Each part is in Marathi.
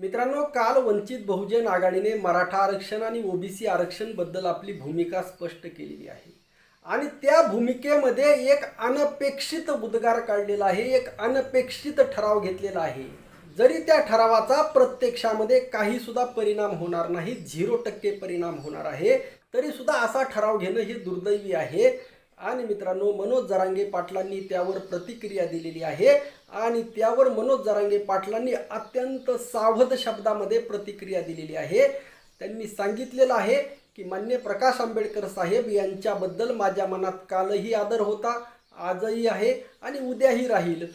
मित्रांनो काल वंचित बहुजन आघाडीने मराठा आरक्षण आणि ओबीसी आरक्षणबद्दल आपली भूमिका स्पष्ट केलेली आहे. आणि त्या भूमिकेमध्ये एक अनपेक्षित उद्गार काढलेला आहे एक अनपेक्षित ठराव घेतलेला आहे. जरी त्या ठरावाचा प्रत्यक्षामध्ये काही सुद्धा परिणाम होणार नाही झिरो टक्के परिणाम होणार आहे तरी सुद्धा असा ठराव घेणं हे दुर्दैवी आहे. आणि मित्रांनो मनोज जरांगे पाटलांनी त्यावर प्रतिक्रिया दिलेली आहे आणि त्यावर मनोज जरांगे पाटलांनी अत्यंत सावध शब्दामध्ये प्रतिक्रिया दिलेली आहे. त्यांनी सांगितलेलं आहे की मान्य प्रकाश आंबेडकर साहेब यांच्याबद्दल माझ्या मनात कालही आदर होता आजही आहे आणि उद्याही राहील.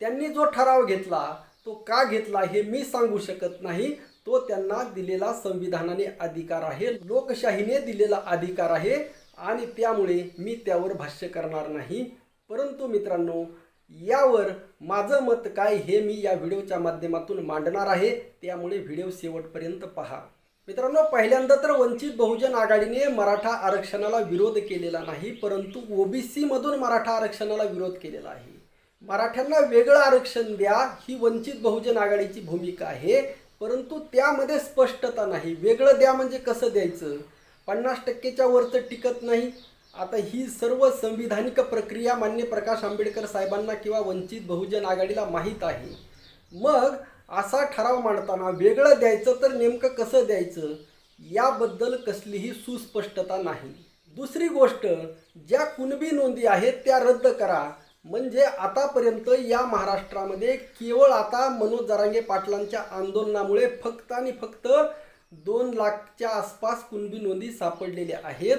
त्यांनी जो ठराव घेतला तो का घेतला हे मी सांगू शकत नाही. तो त्यांना दिलेला संविधानाने अधिकार आहे लोकशाहीने दिलेला अधिकार आहे. आणि त्यामुळे मी त्यावर भाष्य करणार नाही. परंतु मित्रांनो यावर माझं मत काय हे मी या व्हिडिओच्या माध्यमातून मांडणार आहे. त्यामुळे व्हिडिओ शेवटपर्यंत पहा. मित्रांनो पहिल्यांदा तर वंचित बहुजन आघाडीने मराठा आरक्षणाला विरोध केलेला नाही परंतु ओबीसीमधून मराठा आरक्षणाला विरोध केलेला आहे. मराठ्यांना वेगळं आरक्षण द्या ही वंचित बहुजन आघाडीची भूमिका आहे. परंतु त्यामध्ये स्पष्टता नाही. वेगळं द्या म्हणजे कसं द्यायचं? पन्नास टक्केच्या वरचं टिकत नाही. आता ही सर्व संविधानिक प्रक्रिया मान्य प्रकाश आंबेडकर साहेबांना किंवा वंचित बहुजन आघाडीला माहीत आहे. मग असा ठराव मांडताना वेगळं द्यायचं तर नेमकं कसं द्यायचं? याबद्दल कसलीही सुस्पष्टता नाही. दुसरी गोष्ट ज्या कुणबी नोंदी आहेत त्या रद्द करा. म्हणजे आतापर्यंत या महाराष्ट्रामध्ये केवळ आता मनोज जरांगे पाटलांच्या आंदोलनामुळे फक्त आणि फक्त दोन लाखच्या आसपास कुणबी नोंदी सापडलेल्या आहेत.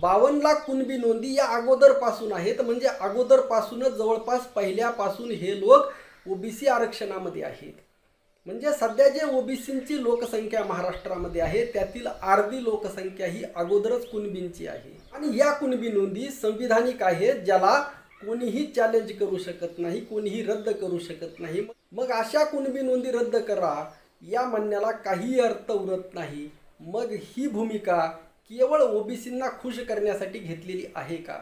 बावन्न लाख कुणबी नोंदी या अगोदरपासून आहेत. म्हणजे अगोदरपासूनच जवळपास पहिल्यापासून हे लोक ओबीसी आरक्षणामध्ये आहेत. म्हणजे सध्या जे ओबीसींची लोकसंख्या महाराष्ट्रामध्ये आहे त्यातील अर्धी लोकसंख्या ही अगोदरच कुणबींची आहे. आणि या कुणबी नोंदी संविधानिक आहेत ज्याला कोणीही चॅलेंज करू शकत नाही कोणीही रद्द करू शकत नाही. मग अशा कुणबी नोंदी रद्द करा या म्हणण्याला काही अर्थ उरत नाही. मग ही भूमिका केवळ ओबीसींना खुश करण्यासाठी घेतलेली आहे का?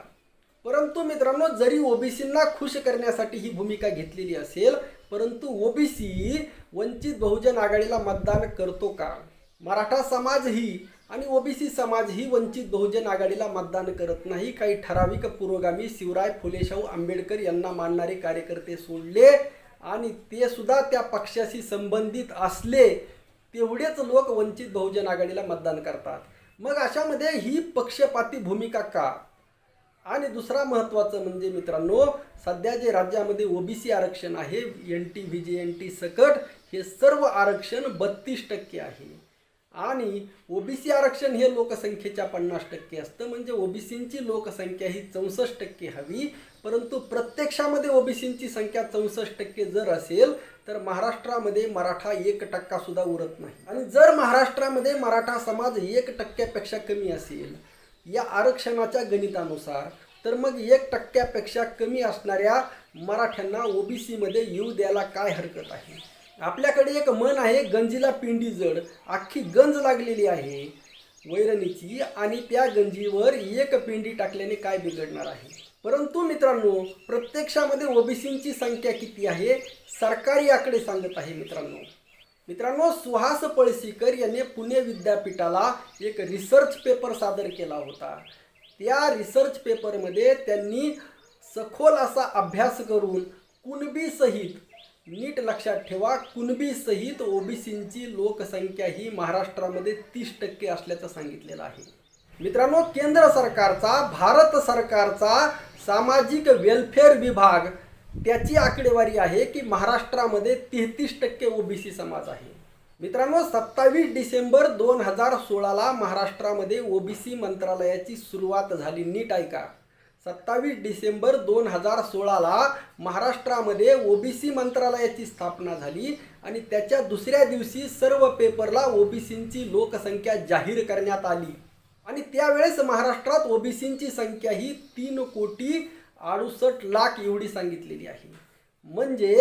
परंतु मित्रांनो जरी ओबीसींना खुश करण्यासाठी ही भूमिका घेतलेली असेल परंतु ओबीसी वंचित बहुजन आघाडीला मतदान करतो का? मराठा समाज ही आणि ओबीसी समाज ही वंचित बहुजन आघाडीला मतदान करत नाही. काही ठराविक पुरोगामी शिवराय फुलेशाहू आंबेडकर यांना मानणारे कार्यकर्ते सोडले. आणि ते सुद्धा त्या पक्षाशी संबंधित असले तेवढेच लोक वंचित बहुजन आघाडीला मतदान करतात. मग अशामध्ये ही पक्षपाती भूमिका का? आणि दुसरा महत्त्वाचं म्हणजे मित्रांनो सध्या जे राज्यामध्ये ओबीसी आरक्षण आहे N T V J N T सकट हे सर्व आरक्षण बत्तीस टक्के आहे. आणि ओबीसी आरक्षण हे लोकसंख्येच्या पन्नास टक्के असतं. म्हणजे ओबीसींची लोकसंख्या ही चौसष्ट टक्के हवी. परंतु प्रत्यक्षामध्ये ओबीसींची संख्या चौसष्ट टक्के जर असेल तर महाराष्ट्रामध्ये मराठा एक टक्का सुद्धा उरत नाही. आणि जर महाराष्ट्रामध्ये मराठा समाज एक टक्क्यापेक्षा कमी असेल या आरक्षणाच्या गणितानुसार तर मग एक टक्क्यापेक्षा कमी असणाऱ्या मराठ्यांना ओबीसीमध्ये येऊ द्यायला काय हरकत आहे? आपल्याकडे एक मन आहे गंजीला पिंडी जड अख्खी गंज लागलेली आहे. वैरणीची आणि त्या गंजीवर एक पिंडी टाकल्याने काय बिघडणार आहे? परंतु मित्रांनो प्रत्यक्षामध्ये ओबीसींची संख्या किती आहे सरकारी आकडे सांगत आहे मित्रांनो. मित्रांनो सुहास पळसीकर यांनी पुणे विद्यापीठाला एक रिसर्च पेपर सादर केला होता. त्या रिसर्च पेपरमध्ये त्यांनी सखोल असा अभ्यास करून कुणबी सहित नीट लक्षात ठेवा कुणबी सहित ओबीसींची लोकसंख्या ही महाराष्ट्रामध्ये तीस टक्के असल्याचं सांगितलेलं आहे. मित्रांनो केंद्र सरकारचा भारत सरकारचा सामाजिक वेलफेअर विभाग त्याची आकडेवारी आहे की महाराष्ट्रामध्ये तेहतीस टक्के ओबीसी समाज आहे. मित्रांनो सत्तावीस डिसेंबर दोन हजार सोळाला महाराष्ट्रामध्ये ओबीसी मंत्रालयाची सुरुवात झाली. नीट ऐका. सत्तावीस डिसेंबर दोन हजार सोळाला महाराष्ट्रामध्ये ओबीसी मंत्रालयाची स्थापना झाली आणि त्याच्या दुसऱ्या दिवशी सर्व पेपरला ओबीसींची लोकसंख्या जाहीर करण्यात आली. आणि त्यावेळेस महाराष्ट्रात ओबीसींची संख्या ही तीन कोटी अडुसष्ट लाख एवढी सांगितलेली आहे. म्हणजे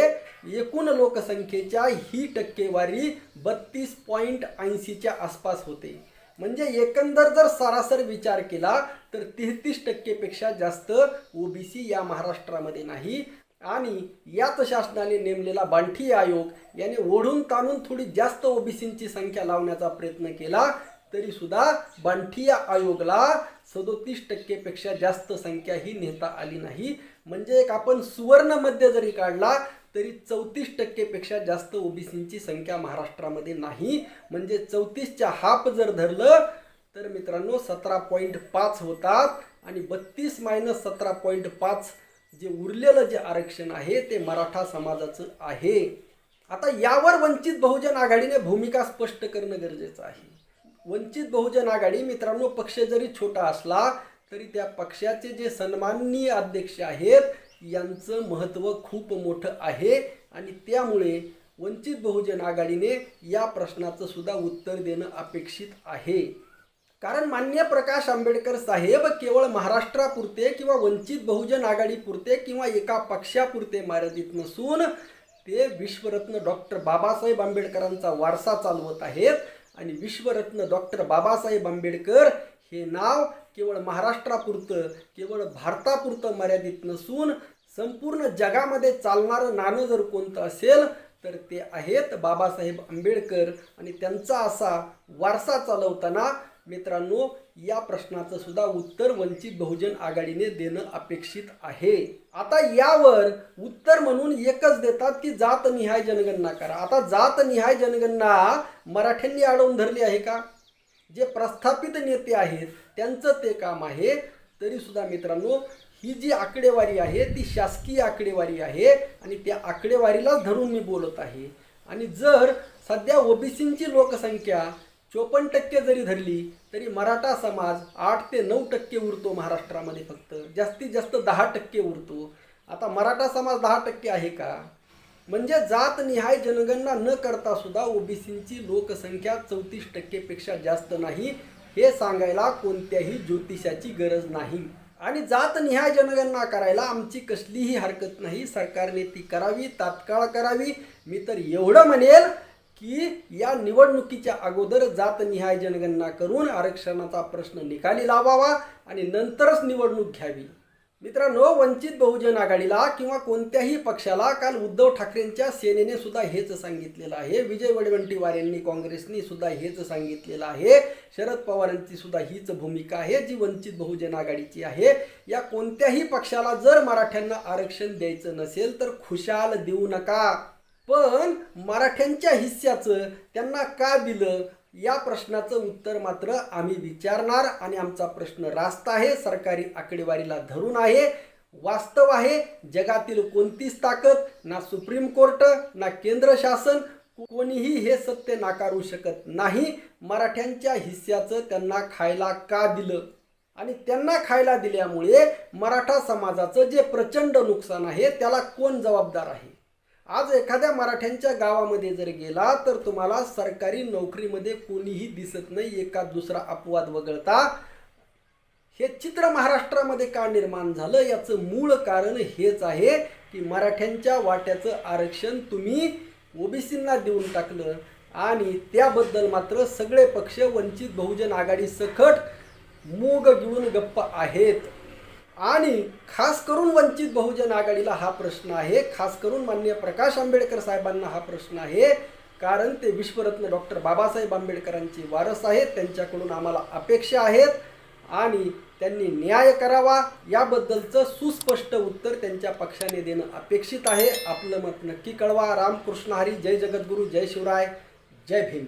एकूण लोकसंख्येच्या ही टक्केवारी बत्तीस पॉईंट ऐंशीच्या आसपास होते. म्हणजे एकंदर जर सरासर विचार केला तर तेहतीस टक्केपेक्षा जास्त ओबीसी या महाराष्ट्रामध्ये नाही. आणि याच शासनाने नेमलेला बांठी आयोग याने ओढून ताणून थोडी जास्त ओबीसींची संख्या लावण्याचा प्रयत्न केला तरी सुद्धा बांठिया आयोगला सदोतीस टक्केपेक्षा जास्त संख्या ही नेता आली नाही. म्हणजे एक आपण सुवर्णमध्ये जरी काढला तरी चौतीस टक्केपेक्षा जास्त ओबीसींची संख्या महाराष्ट्रामध्ये नाही. म्हणजे चौतीसच्या हाफ जर धरलं तर मित्रांनो सतरा पॉईंट पाच होतात. आणि बत्तीस मायनस सतरा पॉईंट पाच जे उरलेलं जे आरक्षण आहे ते मराठा समाजाचं आहे. आता यावर वंचित बहुजन आघाडीने भूमिका स्पष्ट करणं गरजेचं आहे. वंचित बहुजन आघाडी मित्रांनो पक्ष जरी छोटा असला तरी त्या पक्षाचे जे सन्माननीय अध्यक्ष आहेत यांचं महत्त्व खूप मोठं आहे आणि त्यामुळे वंचित बहुजन आघाडीने या प्रश्नाचं सुद्धा उत्तर देणं अपेक्षित आहे. कारण मान्य प्रकाश आंबेडकर साहेब केवळ महाराष्ट्रापुरते किंवा वंचित बहुजन आघाडीपुरते किंवा एका पक्षापुरते मर्यादित नसून ते विश्वरत्न डॉक्टर बाबासाहेब आंबेडकरांचा वारसा चालवत आहेत. आणि विश्वरत्न डॉक्टर बाबासाहेब आंबेडकर हे नाव केवळ महाराष्ट्रापुरतं केवळ भारतापुरतं मर्यादित नसून संपूर्ण जगामध्ये चालणारं नाणं जर कोणतं असेल तर ते आहेत बाबासाहेब आंबेडकर. आणि त्यांचा असा वारसा चालवताना मित्रांनो या प्रश्नाचं सुद्धा उत्तर वंचित बहुजन आघाडीने देणं अपेक्षित आहे. आता यावर उत्तर म्हणून एकच देतात की जात निहाय जनगणना करा. आता जात निहाय जनगणना मराठ्यांनी अडवून धरली आहे का? जे प्रस्थापित नेते आहेत त्यांचं ते काम आहे. तरीसुद्धा मित्रांनो ही जी आकडेवारी आहे ती शासकीय आकडेवारी आहे आणि त्या आकडेवारीलाच धरून मी बोलत आहे. आणि जर सध्या ओबीसींची लोकसंख्या चोपन्न टक्के जरी धरली तरी मराठा समाज आठ ते नऊ टक्के उरतो महाराष्ट्रामध्ये फक्त. जास्तीत जास्त दहा टक्के उरतो. आता मराठा समाज दहा टक्के आहे का? म्हणजे जात निहाय जनगणना न करता सुद्धा ओबीसींची लोकसंख्या चौतीस टक्केपेक्षा जास्त नाही हे सांगायला कोणत्याही ज्योतिषाची गरज नाही. आणि जात निहाय जनगणना करायला आमची कसलीही हरकत नाही. सरकारने ती करावी तात्काळ करावी. मी तर एवढं म्हणेल की या निवडणुकीच्या अगोदर जातनिहाय जनगणना करून आरक्षणाचा प्रश्न निकाली लावावा आणि नंतरच निवडणूक घ्यावी. मित्रांनो वंचित बहुजन आघाडीला किंवा कोणत्याही पक्षाला काल उद्धव ठाकरेंच्या सेनेने सुद्धा हेच सांगितलेलं आहे. विजय वडवंटीवार यांनी काँग्रेसनी सुद्धा हेच सांगितलेलं आहे. शरद पवारांची सुद्धा हीच भूमिका आहे जी वंचित बहुजन आघाडीची आहे. या कोणत्याही पक्षाला जर मराठ्यांना आरक्षण द्यायचं नसेल तर खुशाल देऊ नका. पण मराठ्यांच्या हिस्स्याचं त्यांना का दिलं? या प्रश्नाचं उत्तर मात्र आम्ही विचारणार आणि आमचा प्रश्न रास्त आहे सरकारी आकडेवारीला धरून आहे वास्तव आहे. जगातील कोणतीच ताकद ना सुप्रीम कोर्ट ना केंद्र शासन कोणीही हे सत्य नाकारू शकत नाही. मराठ्यांच्या हिस्स्याचं त्यांना खायला का दिलं? आणि त्यांना खायला दिल्यामुळे मराठा समाजाचं जे प्रचंड नुकसान आहे त्याला कोण जबाबदार आहे? आज एखाद्या मराठ्यांच्या गावामध्ये जर गेला तर तुम्हाला सरकारी नोकरीमध्ये कोणीही दिसत नाही एका दुसरा अपवाद वगळता. हे चित्र महाराष्ट्रामध्ये का निर्माण झालं? याचं मूळ कारण हेच आहे की मराठ्यांच्या वाट्याचं आरक्षण तुम्ही ओबीसींना देऊन टाकलं आणि त्याबद्दल मात्र सगळे पक्ष वंचित बहुजन आघाडी सकट मूग घेऊन गप्प आहेत. आणि खास करून वंचित बहुजन आघाडीला हा प्रश्न आहे. खास करून माननीय प्रकाश आंबेडकर साहेबांना हा प्रश्न आहे. कारण ते विश्वरत्न डॉक्टर बाबासाहेब आंबेडकरांचे वारस आहेत त्यांच्याकडून आम्हाला अपेक्षा आहेत आणि त्यांनी न्याय करावा. याबद्दलचं सुस्पष्ट उत्तर त्यांच्या पक्षाने देणं अपेक्षित आहे. आपलं मत नक्की कळवा. रामकृष्ण हरी. जय जगद्गुरू. जय शिवराय. जय भीम.